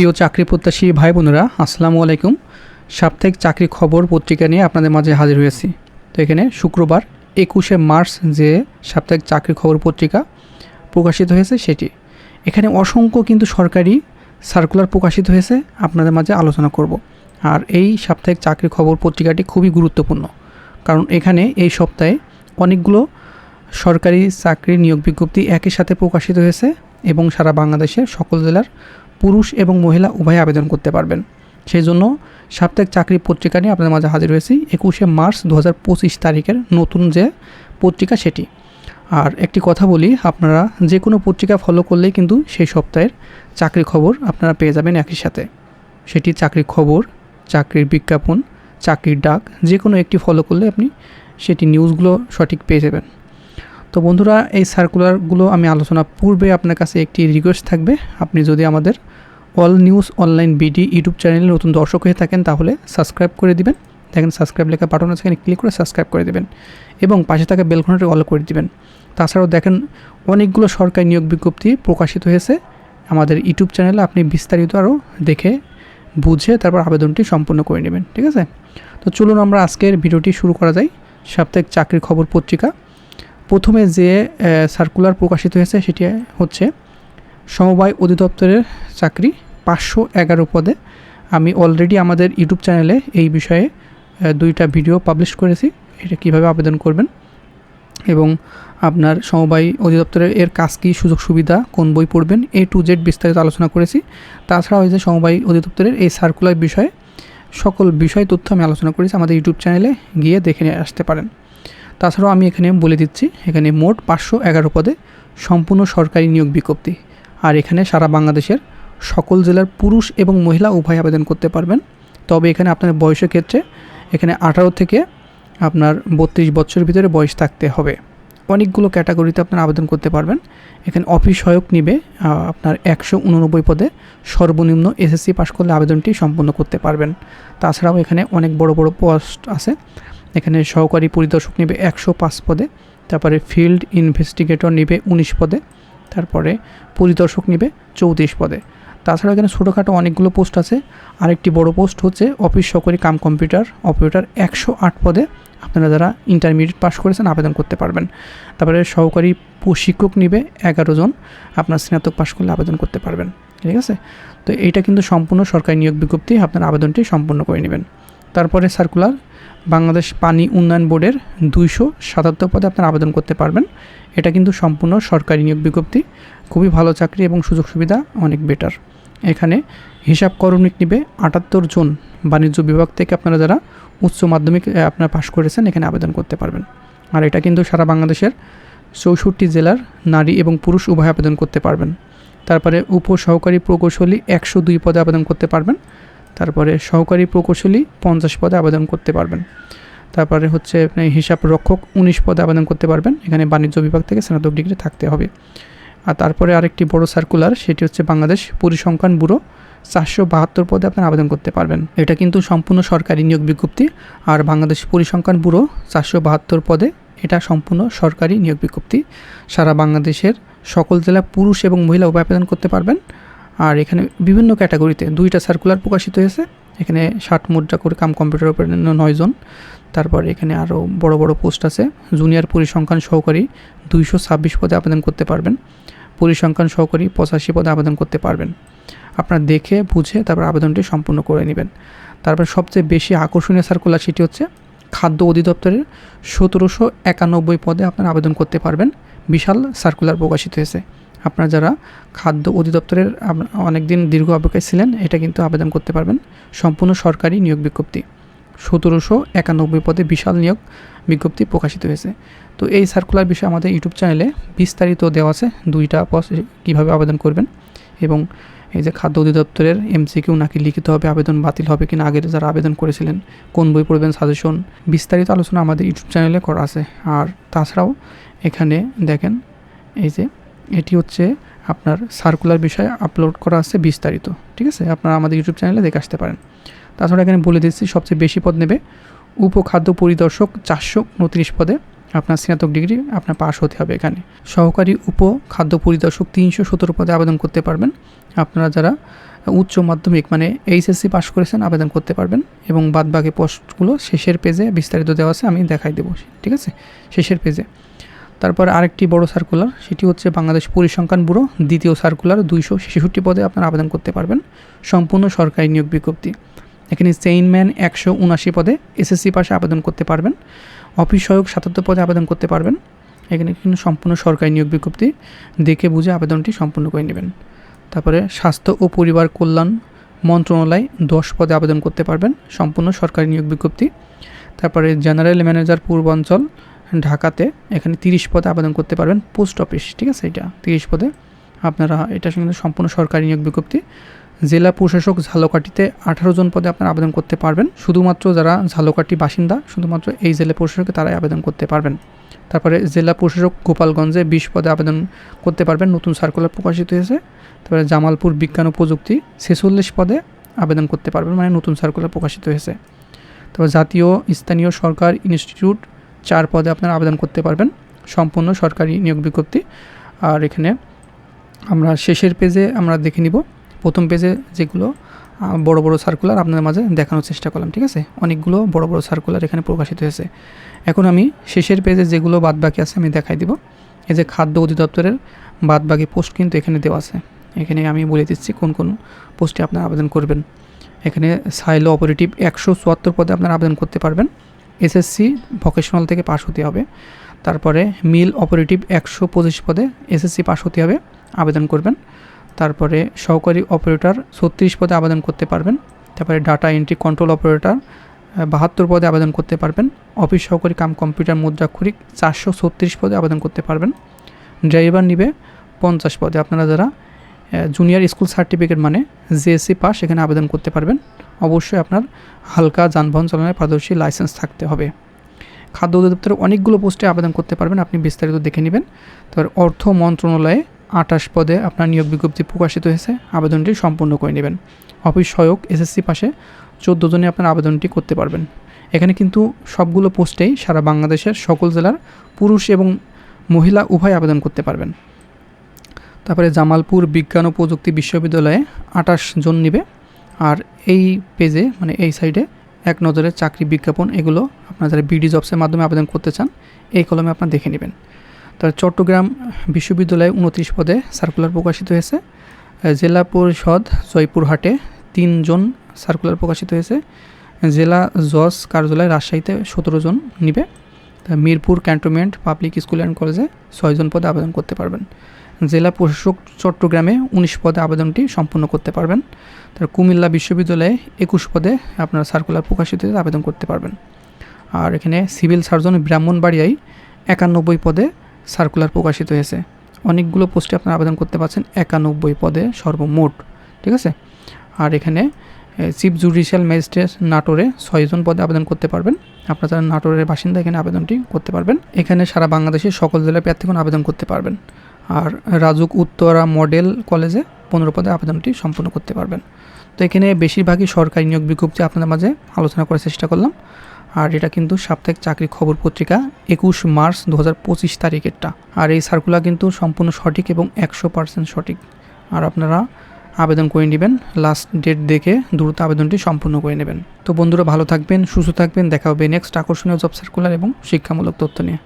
প্রিয় চাকরি প্রত্যাশী ভাই বোনেরা, আসসালামু আলাইকুম। সাপ্তাহিক চাকরি খবর পত্রিকা নিয়ে আপনাদের মাঝে হাজির হয়েছি। তো এখানে শুক্রবার, একুশে মার্চ যে সাপ্তাহিক চাকরি খবর পত্রিকা প্রকাশিত হয়েছে সেটি। এখানে অসংখ্য কিন্তু সরকারি সার্কুলার প্রকাশিত হয়েছে, আপনাদের মাঝে আলোচনা করব। আর এই সাপ্তাহিক চাকরি খবর পত্রিকাটি খুবই গুরুত্বপূর্ণ। কারণ এখানে এই সপ্তাহে অনেকগুলো সরকারি চাকরির নিয়োগ বিজ্ঞপ্তি একই সাথে প্রকাশিত হয়েছে এবং সারা বাংলাদেশের সকল জেলার পুরুষ এবং মহিলা উভয় আবেদন করতে পারবেন। সেই জন্য সাপ্তাহিক চাকরি পত্রিকা নিয়ে আপনাদের মাঝে হাজির হয়েছি একুশে মার্চ দু হাজার পঁচিশ তারিখের নতুন যে পত্রিকা সেটি। আর একটি কথা বলি, আপনারা যে কোনো পত্রিকা ফলো করলেই কিন্তু সেই সপ্তাহের চাকরি খবর আপনারা পেয়ে যাবেন একই সাথে। সেটি চাকরির খবর, চাকরির বিজ্ঞাপন, চাকরির ডাক, যে কোনো একটি ফলো করলে আপনি সেটি নিউজগুলো সঠিক পেয়ে যাবেন। তো বন্ধুরা, এই সার্কুলারগুলো আমি আলোচনা পূর্বে আপনার কাছে একটি রিকোয়েস্ট থাকবে। আপনি যদি আমাদের all news online BD YouTube চ্যানেলে নতুন দর্শক হয়ে থাকেন, তাহলে সাবস্ক্রাইব করে দিবেন। দেখেন সাবস্ক্রাইব লেখা আছে, এখানে ক্লিক করে সাবস্ক্রাইব করে দেবেন এবং পাশে থাকা বেলঘনটি অল করে দিবেন। তাছাড়াও দেখেন অনেকগুলো সরকারি নিয়োগ বিজ্ঞপ্তি প্রকাশিত হয়েছে। আমাদের ইউটিউব চ্যানেলে আপনি বিস্তারিত আরও দেখে, বুঝে তারপর আবেদনটি সম্পূর্ণ করে নেবেন, ঠিক আছে? তো চলুন আমরা আজকের ভিডিওটি শুরু করা যায় সাপ্তাহিক চাকরির খবর পত্রিকা। প্রথমে যে সার্কুলার প্রকাশিত হয়েছে সেটি হচ্ছে সমবায় অধিদপ্তরের চাকরি পাঁচশো এগারো পদে। আমি অলরেডি আমাদের ইউটিউব চ্যানেলে এই বিষয়ে দুইটা ভিডিও পাবলিশ করেছি। এটা কীভাবে আবেদন করবেন এবং আপনার সমবায় অধিদপ্তরের এর কাজ কী, সুযোগ সুবিধা, কোন বই পড়বেন এ টু জেড বিস্তারিত আলোচনা করেছি। তাছাড়াও এই যে সমবায় অধিদপ্তরের এই সার্কুলার বিষয়ে সকল বিষয় তথ্য আমি আলোচনা করেছি আমাদের ইউটিউব চ্যানেলে, গিয়ে দেখে নিয়ে আসতে পারেন। তাছাড়াও আমি এখানে বলে দিচ্ছি, এখানে মোট পাঁচশো এগারো পদে সম্পূর্ণ সরকারি নিয়োগ বিজ্ঞপ্তি। আর এখানে সারা বাংলাদেশের সকল জেলার পুরুষ এবং মহিলা উভয় আবেদন করতে পারবেন। তবে এখানে আপনার বয়সের ক্ষেত্রে এখানে আঠারো থেকে আপনার বত্রিশ বছরের ভিতরে বয়স থাকতে হবে। অনেকগুলো ক্যাটাগরিতে আপনার আবেদন করতে পারবেন। এখানে অফিস সহায়ক নিবে আপনার একশো উননব্বই পদে সর্বনিম্ন এসএসসি পাশ করলে আবেদনটি সম্পন্ন করতে পারবেন। তাছাড়াও এখানে অনেক বড় বড় পোস্ট আছে। এখানে সহকারী পরিদর্শক নেবে একশো পাঁচ পদে, তারপরে ফিল্ড ইনভেস্টিগেটর নেবে উনিশ পদে, তারপরে পরিদর্শক নেবে চৌত্রিশ পদে। তাছাড়া এখানে ছোটোখাটো অনেকগুলো পোস্ট আছে। আরেকটি বড় পোস্ট হচ্ছে অফিস সহকারী কাম কম্পিউটার, অপারেটর একশো আট পদে আপনারা যারা ইন্টারমিডিয়েট পাস করেছেন আবেদন করতে পারবেন। তারপরে সহকারী প্রশিক্ষক নিবে এগারো জন, আপনার স্নাতক পাশ করলে আবেদন করতে পারবেন। ঠিক আছে? তো এইটা কিন্তু সম্পূর্ণ সরকারি নিয়োগ বিজ্ঞপ্তি, আপনার আবেদনটি সম্পূর্ণ করে নেবেন। তারপরে সার্কুলার বাংলাদেশ পানি উন্নয়ন বোর্ডের দুইশো সাতাত্তর পদে আপনার আবেদন করতে পারবেন। এটা কিন্তু সম্পূর্ণ সরকারি নিয়োগ বিজ্ঞপ্তি। খুবই ভালো চাকরি এবং সুযোগ সুবিধা অনেক বেটার। এখানে হিসাব করণিক নিবে আটাত্তর জন বাণিজ্য বিভাগ থেকে আপনারা যারা উচ্চ মাধ্যমিক আপনারা পাশ করেছেন, এখানে আবেদন করতে পারবেন। আর এটা কিন্তু সারা বাংলাদেশের চৌষট্টি জেলার নারী এবং পুরুষ উভয় আবেদন করতে পারবেন। তারপরে উপ সহকারী প্রকৌশলী একশো দুই পদে আবেদন করতে পারবেন। তারপরে সহকারী প্রকৌশলী পঞ্চাশ পদে আবেদন করতে পারবেন। তারপরে হচ্ছে আপনি হিসাব রক্ষক উনিশ পদে আবেদন করতে পারবেন। এখানে বাণিজ্য বিভাগ থেকে স্নাতক ডিগ্রি থাকতে হবে। আর তারপরে আরেকটি বড় সার্কুলার সেটি হচ্ছে বাংলাদেশ পরিসংখ্যান ব্যুরো। চারশো বাহাত্তর পদে আপনারা আবেদন করতে পারবেন। এটা কিন্তু সম্পূর্ণ সরকারি নিয়োগ বিজ্ঞপ্তি। আর বাংলাদেশ পরিসংখ্যান ব্যুরো চারশো বাহাত্তর পদে এটা সম্পূর্ণ সরকারি নিয়োগ বিজ্ঞপ্তি। সারা বাংলাদেশের সকল জেলা পুরুষ এবং মহিলা উভয় আবেদন করতে পারবেন। এখানে বিভিন্ন ক্যাটাগরিতে দুইটা সার্কুলার প্রকাশিত হয়েছে। এখানে ষাট মুদ্রা করে কাম কম্পিউটার অপারেটর নয় জন। তারপরে এখানে আরও বড় বড় পোস্ট আছে। জুনিয়র পরিসংখ্যান সহকারী দুইশো ছাব্বিশ পদে আবেদন করতে পারবেন। পরিসংখ্যান সহকারী পঁচাশি পদে আবেদন করতে পারবেন। আপনারা দেখে, বুঝে, তারপর আবেদনটি সম্পূর্ণ করে নেবেন। তারপর সবচেয়ে বেশি আকর্ষণীয় সার্কুলার সেটি হচ্ছে খাদ্য অধিদপ্তরের সতেরোশো একানব্বই পদে আপনারা আবেদন করতে পারবেন। বিশাল সার্কুলার প্রকাশিত হয়েছে। আপনারা যারা খাদ্য অধিদপ্তরের অনেক দিন দীর্ঘ অপেক্ষায় ছিলেন, এটা কিন্তু আবেদন করতে পারবেন। সম্পূর্ণ সরকারি নিয়োগ বিজ্ঞপ্তি। সতেরোশো একানব্বই পদে বিশাল নিয়োগ বিজ্ঞপ্তি প্রকাশিত হয়েছে। তো এই সার্কুলার বিষয়ে আমাদের ইউটিউব চ্যানেলে বিস্তারিত দেওয়া আছে, দুইটা পস কীভাবে আবেদন করবেন এবং এই যে খাদ্য অধিদপ্তরের এমসিকিউ নাকি লিখিত হবে, আবেদন বাতিল হবে কিনা, আগের যারা আবেদন করেছিলেন, কোন বই পড়বেন সাজেশন বিস্তারিত আলোচনা আমাদের ইউটিউব চ্যানেলে করা আছে। আর তাছাড়াও এখানে দেখেন, এই যে এটি হচ্ছে আপনার সার্কুলার বিষয়ে আপলোড করা আছে বিস্তারিত, ঠিক আছে? আপনারা আমাদের ইউটিউব চ্যানেলে দেখে আসতে পারেন। তাছাড়া এখানে বলে দিচ্ছি, সবচেয়ে বেশি পদ নেবে উপখাদ্য পরিদর্শক চারশো উনত্রিশ পদে আপনার স্নাতক ডিগ্রি আপনার পাস হতে হবে এখানে। সহকারী উপ খাদ্য পরিদর্শক তিনশো সতেরো পদে আবেদন করতে পারবেন। আপনারা যারা উচ্চ মাধ্যমিক মানে এইচএসসি পাস করেছেন আবেদন করতে পারবেন এবং বাদবাকি পোস্টগুলো শেষের পেজে বিস্তারিত দেওয়া আছে, আমি দেখাই দেবো, ঠিক আছে? শেষের পেজে তারপর আরেকটি বড় সার্কুলার সেটি হচ্ছে বাংলাদেশ পরিসংখ্যান ব্যুরো, দ্বিতীয় সার্কুলার দুইশো ছেষট্টি পদে আপনারা আবেদন করতে পারবেন। সম্পূর্ণ সরকারি নিয়োগ বিজ্ঞপ্তি। এখানে চেইনম্যান একশো উনাশি পদে এসএসসি পাশে আবেদন করতে পারবেন। অফিস সহায়ক সাতাত্তর পদে আবেদন করতে পারবেন। এখানে কিন্তু সম্পূর্ণ সরকারি নিয়োগ বিজ্ঞপ্তি। দেখে বুঝে আবেদনটি সম্পূর্ণ করে নেবেন। তারপরে স্বাস্থ্য ও পরিবার কল্যাণ মন্ত্রণালয় দশ পদে আবেদন করতে পারবেন। সম্পূর্ণ সরকারি নিয়োগ বিজ্ঞপ্তি। তারপরে জেনারেল ম্যানেজার পূর্বাঞ্চল ঢাকাতে এখানে তিরিশ পদে আবেদন করতে পারবেন পোস্ট অফিস, ঠিক আছে এটা? তিরিশ পদে আপনারা, এটা কিন্তু সম্পূর্ণ সরকারি নিয়োগ বিজ্ঞপ্তি। জেলা প্রশাসক ঝালকাঠিতে আঠারো জন পদে আপনারা আবেদন করতে পারবেন। শুধুমাত্র যারা ঝালকাঠি বাসিন্দা, শুধুমাত্র এই জেলা প্রশাসকে তারাই আবেদন করতে পারবেন। তারপরে জেলা প্রশাসক গোপালগঞ্জে বিশ পদে আবেদন করতে পারবেন, নতুন সার্কুলার প্রকাশিত হয়েছে। তারপরে জামালপুর বিজ্ঞান ও প্রযুক্তি ছেচল্লিশ পদে আবেদন করতে পারবেন মানে নতুন সার্কুলার প্রকাশিত হয়েছে। তারপর জাতীয় স্থানীয় সরকার ইনস্টিটিউট চার পদে আপনারা আবেদন করতে পারবেন। সম্পূর্ণ সরকারি নিয়োগ বিজ্ঞপ্তি। আর এখানে আমরা শেষের পেজে আমরা দেখে নিব। প্রথম পেজে যেগুলো বড় বড় সার্কুলার আপনাদের মাঝে দেখানোর চেষ্টা করলাম, ঠিক আছে? অনেকগুলো বড় বড় সার্কুলার এখানে প্রকাশিত হয়েছে। এখন আমি শেষের পেজে যেগুলো বাদবাকি আছে আমি দেখাই দিব। এই যে খাদ্য অধিদপ্তরের বাদবাকি পোস্ট কিন্তু এখানে দেওয়া আছে। এখানে আমি বলে দিচ্ছি কোন কোন পোস্টে আপনারা আবেদন করবেন। এখানে সাইলো অপারেটিভ একশো চুয়াত্তর পদে আপনারা আবেদন করতে পারবেন। এসএসসি ভোকেশনাল থেকে পাশ হতে হবে। তারপরে মিল অপারেটিভ একশো পঁচিশ পদে এসএসসি পাশ হতে হবে, আবেদন করবেন। তারপরে সহকারী অপারেটর ছত্রিশ পদে আবেদন করতে পারবেন। তারপরে ডাটা এন্ট্রি কন্ট্রোল অপারেটর বাহাত্তর পদে আবেদন করতে পারবেন। অফিস সহকারী কাম কম্পিউটার মুদ্রাক্ষরিক চারশো ছত্রিশ পদে আবেদন করতে পারবেন। ড্রাইভার নিবে পঞ্চাশ পদে। আপনারা যারা জুনিয়র স্কুল সার্টিফিকেট মানে জেএসসি পাস এখানে আবেদন করতে পারবেন। অবশ্যই আপনার হালকা যানবাহন চালানোর পারদর্শী লাইসেন্স থাকতে হবে। খাদ্য অধিদপ্তরে অনেকগুলো পোস্টে আবেদন করতে পারবেন, আপনি বিস্তারিত দেখে নেবেন। তারপর অর্থ মন্ত্রণালয়ে আঠাশ পদে আপনার নিয়োগ বিজ্ঞপ্তি প্রকাশিত হয়েছে, আবেদনটি সম্পূর্ণ করে নেবেন। অফিস সহায়ক এসএসসি পাশে চোদ্দ জনে আপনার আবেদনটি করতে পারবেন। এখানে কিন্তু সবগুলো পোস্টেই সারা বাংলাদেশের সকল জেলার পুরুষ এবং মহিলা উভয় আবেদন করতে পারবেন। তারপরে জামালপুর বিজ্ঞান ও প্রযুক্তি বিশ্ববিদ্যালয়ে আঠাশ জন নিবে। আর এই পেজে মানে এই সাইডে এক নজরে চাকরি বিজ্ঞাপন, এগুলো আপনারা যারা বিডি জবসের মাধ্যমে আবেদন করতে চান, এই কলমে আপনারা দেখে নেবেন। তার চট্টগ্রাম বিশ্ববিদ্যালয়ে উনত্রিশ পদে সার্কুলার প্রকাশিত হয়েছে। জেলা পরিষদ জয়পুরহাটে তিনজন সার্কুলার প্রকাশিত হয়েছে। জেলা জজ কার্যালয় রাজশাহীতে সতেরো জন নিবে। Mirpur cantonment public school and কলেজে ছয়জন পদে আবেদন করতে পারবেন। জেলা প্রশাসক চট্টগ্রামে উনিশ পদে আবেদনটি সম্পূর্ণ করতে পারবেন। তার কুমিল্লা বিশ্ববিদ্যালয়ে একুশ পদে আপনারা সার্কুলার প্রকাশিত আবেদন করতে পারবেন। আর এখানে সিভিল সার্জন ব্রাহ্মণবাড়িয়ায় একানব্বই পদে সার্কুলার প্রকাশিত হয়েছে। অনেকগুলো পোস্টে আপনারা আবেদন করতে পারছেন, একানব্বই পদে সর্বমোট, ঠিক আছে? আর এখানে চিফ জুডিশিয়াল ম্যাজিস্ট্রেট নাটোরে ছয়জন পদে আবেদন করতে পারবেন। আপনারা যারা নাটোরের বাসিন্দা, এখানে আবেদনটি করতে পারবেন। এখানে সারা বাংলাদেশের সকল জেলার প্রার্থীগণ আবেদন করতে পারবেন। আর রাজুক উত্তরা মডেল কলেজে পনেরো পদে আবেদনটি সম্পূর্ণ করতে পারবেন। তো এখানে বেশিরভাগই সরকারি নিয়োগ বিজ্ঞপ্তি আপনাদের মাঝে আলোচনা করার চেষ্টা করলাম। আর এটা কিন্তু সাপ্তাহিক চাকরি খবর পত্রিকা একুশ মার্চ দু হাজার পঁচিশ তারিখেরটা। আর এই সার্কুলার কিন্তু সম্পূর্ণ সঠিক এবং একশো পার্সেন্ট সঠিক। আর আপনারা আবেদন করে নেবেন লাস্ট ডেট দেখে দ্রুত আবেদনটি সম্পূর্ণ করে নেবেন। তো বন্ধুরা ভালো থাকবেন, সুস্থ থাকবেন, দেখা হবে নেক্সট আকর্ষণীয় জব সার্কুলার এবং শিক্ষামূলক তথ্য নিয়ে।